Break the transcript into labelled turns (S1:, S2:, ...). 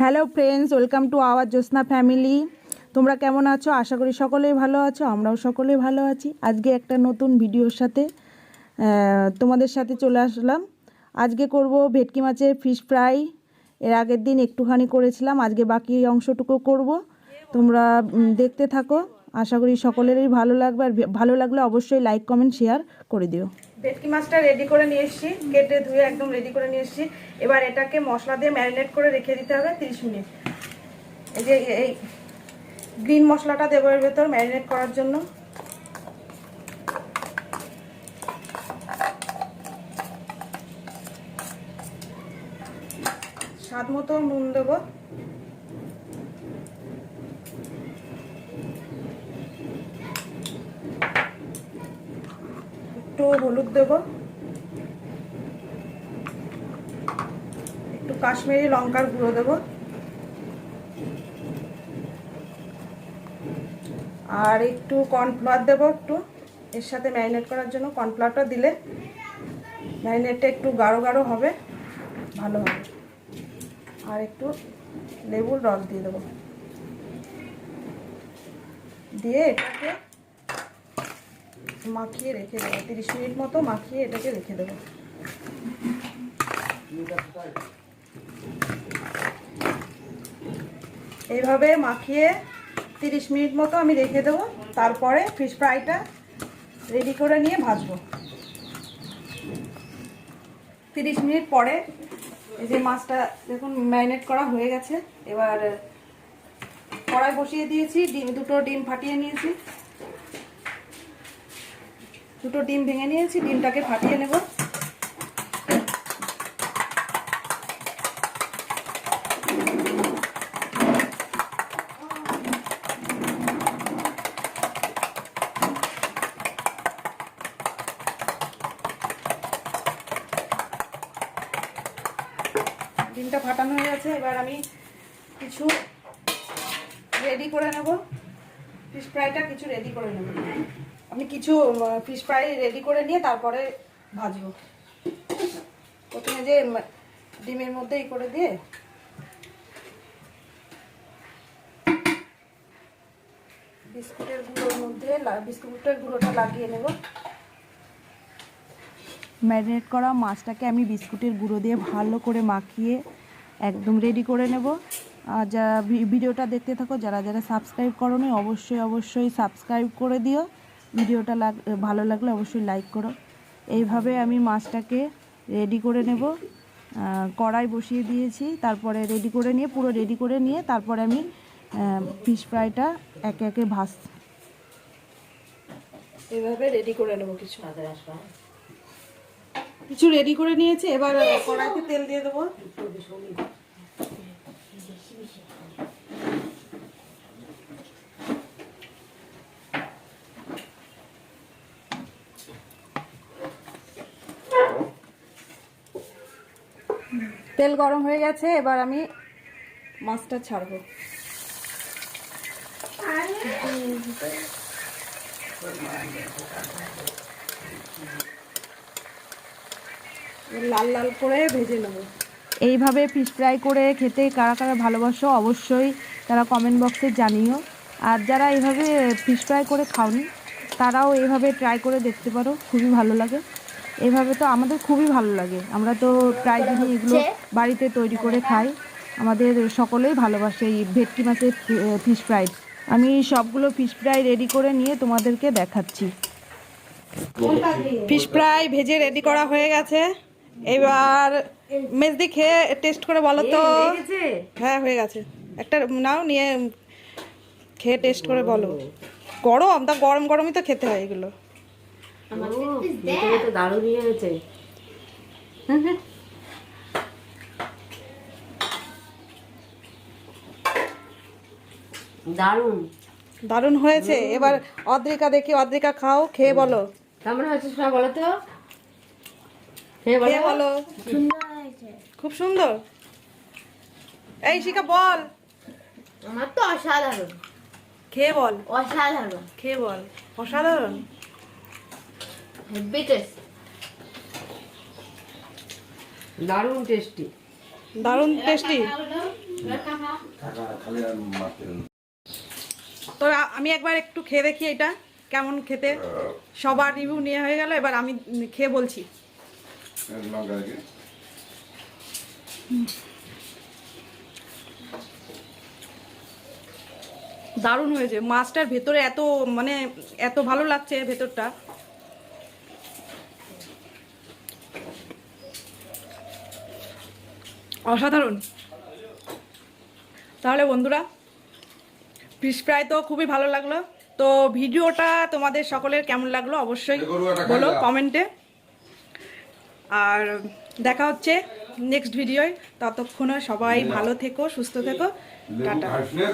S1: Hello friends, welcome to our Jyotsna family. তোমরা কেমন আছো? আশা করি সকলেই ভালো আছো, আমরাও সকলেই ভালো আছি। আজকে একটা নতুন ভিডিওর সাথে তোমাদের সাথে চলে আসলাম। আজকে করব ভেটকি মাছের ফিশ ফ্রাই এর আগের দিন একটুখানি করেছিলাম, আজকে বাকি অংশটুকু করব। তোমরা দেখতে থাকো। আশা করি সকলেরই ভালো লাগবে। আর ভালো লাগলে অবশ্যই লাইক কমেন্ট শেয়ার করে দিও। ভেটকি মাছটা রেডি করে নিয়ে এসেছি, কেটে ধুয়ে একদম রেডি করে নিয়ে এসেছি। এবার এটাকে মশলা দিয়ে ম্যারিনেট করে রেখে দিতে হবে তিরিশ মিনিট। এই যে এই গ্রিন মশলাটা দেবো এর ভেতর ম্যারিনেট করার জন্য। স্বাদ মতো নুন দেবো। একটু হলুদ দেবো। একটু কাশ্মীরি লঙ্কার গুঁড়ো দেবো। আর একটু কর্নফ্লাওয়ার দেবো একটু। এর সাথে ম্যারিনেট করার জন্য কর্নফ্লাওয়ারটা দিলে ম্যারিনেটটা একটু গাঢ় গাঢ় হবে, ভালো হবে। আর একটু লেবুর রস দিয়ে দেবো। দিয়ে এটাকে মাখিয়ে রেখে দেবো, তিরিশ মিনিট মতো মাখিয়ে এটাকে রেখে দেবো। এইভাবে মাখিয়ে তিরিশ মিনিট মতো আমি রেখে দেবো, তারপরে ফিশ ফ্রাইটা রেডি করে নিয়ে ভাজবো। তিরিশ মিনিট পরে এই যে মাছটা দেখুন ম্যারিনেট করা হয়ে গেছে, এবার কড়াই বসিয়ে দিয়েছি, ডিম দুটো ডিম ফাটিয়ে নিয়েছি। দুটো ডিম ভেঙে নিয়েছি, ডিমটাকে ফাটিয়ে নেব। ডিমটা ফাটানো হয়ে গেছে, এবার আমি কিছু রেডি করে নেব। ফিশ ফ্রাইটা কিছু রেডি করে নেব। আমি কিছু ফিশ ফ্রাই রেডি করে নিয়ে তারপরে ভাজবো। প্রথমে যে ডিমের মধ্যে ই করে দিয়ে বিস্কুটের গুঁড়োর মধ্যে বিস্কুটের গুঁড়োটা লাগিয়ে নেব। ম্যারিনেট করা মাছটাকে আমি বিস্কুটের গুঁড়ো দিয়ে ভালো করে মাখিয়ে একদম রেডি করে নেব। আর যারা ভি- ভিডিওটা দেখতে থাকো যারা যারা সাবস্ক্রাইব করোনি অবশ্যই অবশ্যই সাবস্ক্রাইব করে দিও। ভিডিওটা লাগ ভালো লাগলে অবশ্যই লাইক করো। এইভাবে আমি মাছটাকে রেডি করে নেব। কড়াই বসিয়ে দিয়েছি তারপরে রেডি করে নিয়ে পুরো রেডি করে নিয়ে তারপরে আমি ফিশ ফ্রাইটা একে একে ভাজ এভাবে রেডি করে নেব কিছু কিছু রেডি করে নিয়েছি এবার কড়াইতে তেল দিয়ে দেবো। তেল গরম হয়ে গেছে, এবার আমি মাছটা ছাড়বো। লাল লাল করে ভেজে নেব। এইভাবে ফিশ ফ্রাই করে খেতে কারা কারা ভালোবাসো অবশ্যই তারা কমেন্ট বক্সে জানিও। আর যারা এইভাবে ফিশ ফ্রাই করে খাওনি, তারাও এইভাবে ট্রাই করে দেখতে পারো, খুবই ভালো লাগে। এইভাবে তো আমাদের খুবই ভালো লাগে। আমরা তো প্রায় দিনই এগুলো বাড়িতে তৈরি করে খাই। আমাদের সকলেই ভালোবাসে এই ভেটকি মাছের ফিশ ফ্রাই আমি সবগুলো ফিশ ফ্রাই রেডি করে নিয়ে তোমাদেরকে দেখাচ্ছি। ফিশ ফ্রাই ভেজে রেডি করা হয়ে গেছে। এবার মেজদি খেয়ে টেস্ট করে বলো তো। হ্যাঁ হয়ে গেছে। একটা নাও নিয়ে খেয়ে টেস্ট করে বলো। গরম? তা গরম গরমই তো খেতে হয় এগুলো।
S2: তো দারুণ ইয়ে হয়েছে দারুণ।
S1: দারুণ হয়েছে। এবার অদ্রিকা দেখি অদ্রিকা খাও খেয়ে বলো।
S2: কেমন হয়েছে শোনা বলো তো? খেয়ে বলো।
S1: খুব সুন্দর। এই শিখা বল।
S2: আমার তো অসাধারণ।
S1: খেয়ে বল।
S2: অসাধারণ।
S1: খেয়ে বল। অসাধারণ।
S2: হেভি টেস্ট দারুণ টেস্টি
S1: দারুণ টেস্টি তো আমি একবার একটু খেয়ে দেখি এটা কেমন খেতে। সবার রিভিউ নিয়ে হয়ে গেল এবার আমি খেয়ে বলছি। দারুণ হয়েছে। মাছটার ভেতরে এত মানে এত ভালো লাগছে ভেতরটা। অসাধারণ। তাহলে বন্ধুরা ফিশ ফ্রাই তো খুবই ভালো লাগল। তো ভিডিওটা তোমাদের সকলের কেমন লাগল অবশ্যই বলো কমেন্টে। আর দেখা হচ্ছে নেক্সট ভিডিওয় ততক্ষণে সবাই ভালো থেকো সুস্থ থেকো। টাটা।